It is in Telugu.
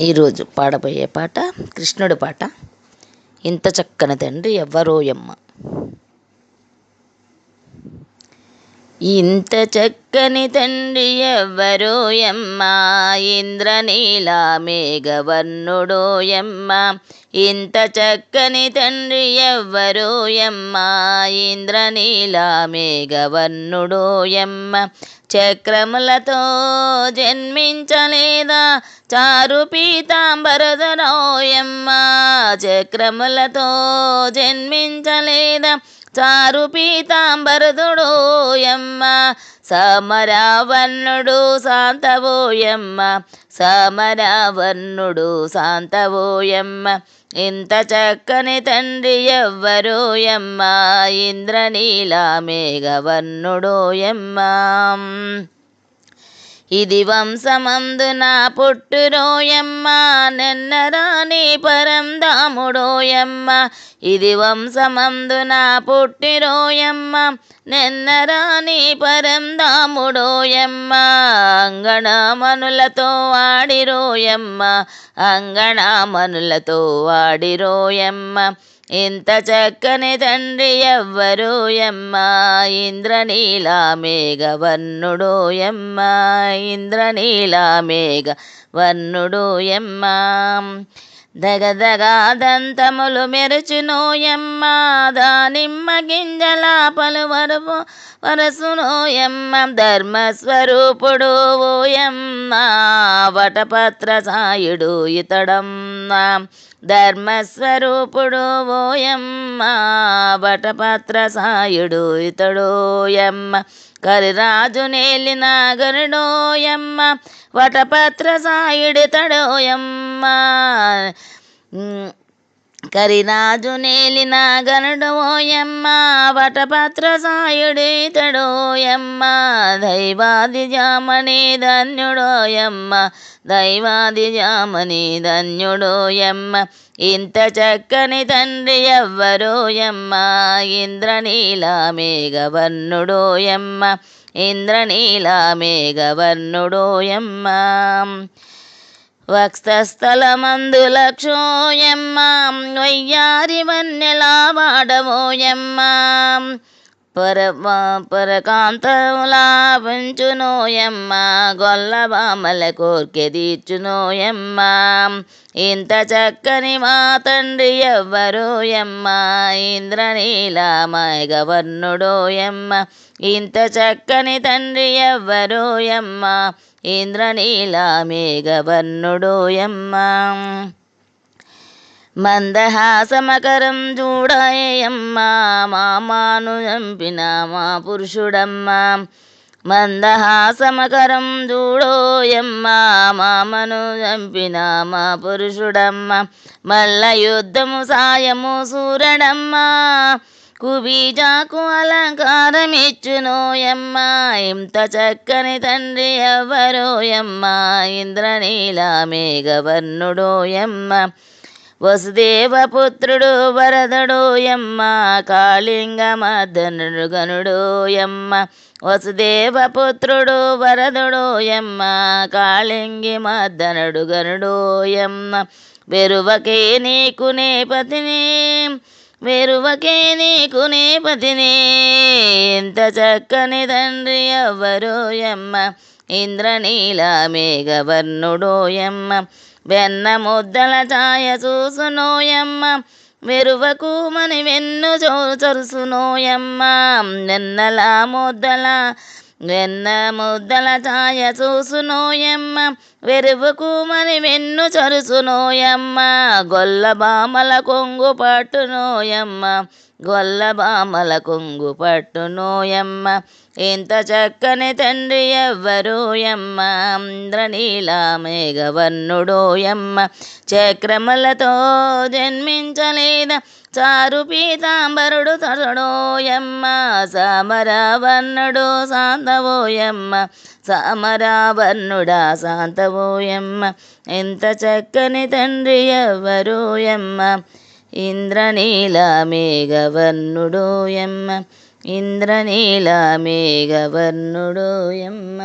ఈరోజు పాడబోయే పాట కృష్ణుడి పాట. ఇంత చక్కని తండ్రి ఎవ్వరోయమ్మ ఇంత చక్కని తండ్రి ఎవ్వరోయమ్మ ఇంద్రనీల మేఘవర్ణుడోయమ్మ ఇంత చక్కని తండ్రి ఎవ్వరోయమ్మ ఇంద్రనీల మేఘవర్ణుడోయమ్మ చక్రములతో జన్మించలేదా? చారు పీతాంబరధరోయమ్మ చక్రములతో జన్మించలేదా? చారు పీతాంబరదుడోయమ్మ సమరావణుడు శాంతవోయమ్మ సమరావణుడు శాంతవోయమ్మ ఇంత చక్కని తండ్రి ఎవ్వరోయమ్మ ఇంద్రనీల మేఘవర్ణుడోయమ్మ ఇది వంశమందున పుట్టురోయమ్మ నెన్నరాని పరందాముడోయమ్మ. ఇది వంశమందున పుట్టిరోయమ్మ నెన్నరాని పరందాముడోయమ్మ. అంగణమనులతో ఆడిరోయమ్మ అంగణమనులతో ఆడిరోయమ్మ. ఇంత చక్కని తండ్రి మేఘ ఇంద్రనీల మేఘవర్ణుడోయమ్మ ఇంద్రనీల మేఘ వర్ణుడోయమ్మ దగదగాదంతములు మెరుచునోయమ్మ దానిమ్మ గింజల పలువరుపు వరసునోయమ్మ ధర్మస్వరూపుడు ఓయమ్మ వటపత్ర సాయుడు ఇతడమ్మ. ధర్మస్వరూపుడు ఓయమ్మ. వటపత్ర సాయుడు ఇతడోయమ్మ. కరిరాజు నేలిన గరుడోయమ్మ వటపత్ర సాయుడితడోయమ్మ కరిరాజు నేలిన గనుడోయమ్మ వటపత్ర సాయుడితడోయమ్మ దైవాది జామని ధన్యుడోయమ్మ దైవాది జామని ధన్యుడోయమ్మ ఇంత చక్కని తండ్రి ఎవ్వరోయమ్మ ఇంద్రనీల మేఘవర్ణుడోయమ్మ ఇంద్రనీల మేఘవర్ణుడోయమ్మ వక్షస్థలమందు లక్షోయమ్మ వయ్యారి వన్నెలా వాడవోయమ్మ పర పరకాంతములా పెంచునోయమ్మ గొల్లబామల కోర్కె తీర్చునోయమ్మ ఇంత చక్కని మా తండ్రి ఎవ్వరోయమ్మ ఇంద్రనీల మైగవర్ణుడోయమ్మ ఇంత చక్కని తండ్రి ఎవ్వరోయమ్మ ఇంద్రనీల మేఘవర్ణుడోయమ్మ మందహాసమకరం చూడాయమ్మా మామాను చంపిన మా పురుషుడమ్మా. మందహాసమకరం చూడోయమ్మా మామను చంపిన మా పురుషుడమ్మ. మల్ల యుద్ధము సాయము సూరడమ్మా. కుబీజాకు అలంకారమిచ్చునోయమ్మ ఇంత చక్కని తండ్రి ఎవరోయమ్మ ఇంద్రనీల మేఘవర్ణుడోయమ్మ వసుదేవపుత్రుడు వరదడోయమ్మ కాళింగమర్దనుడు గనుడోయమ్మ వసుదేవపుత్రుడు వరదుడోయమ్మ కాళింగి మర్దనుడు గనుడోయమ్మ వెరువకే నీకు నేపతిని వెరువకే నీకు నేపతిని. ఎంత చక్కని తండ్రి ఎవ్వరోయమ్మ ఇంద్రనీల మేఘవర్ణుడోయమ్మ వెన్న ముద్దల ఛాయ చూసునోయమ్మ వెరువకు మని వెన్ను చొరుసునోయమ్మ వెన్నలా ముద్దల వెన్న ముద్దల ఛాయ చూసునోయమ్మ వెరువుకుమని వెన్ను చరుసునోయమ్మ గొల్ల బామల కొంగు పట్టునోయమ్మ గొల్లబామల కొంగు కొంగు పట్టునోయమ్మ. ఇంత చక్కని తండ్రి ఎవ్వరోయమ్మ. ఇంద్రనీల మేఘవర్ణుడోయమ్మ. చక్రములతో జన్మించలేదా చారు పీతాంబరుడు తడోయమ్మ సమరావర్ణుడు శాంతవోయమ్మ. సమరావర్ణుడా శాంతవోయమ్మ. ఎంత చక్కని తండ్రి ఎవ్వరోయమ్మ. ఇంద్రనీల మేఘవర్ణుడు ఎమ్మ. ఇంద్రనీల మేఘవర్ణుడు ఎమ్మ.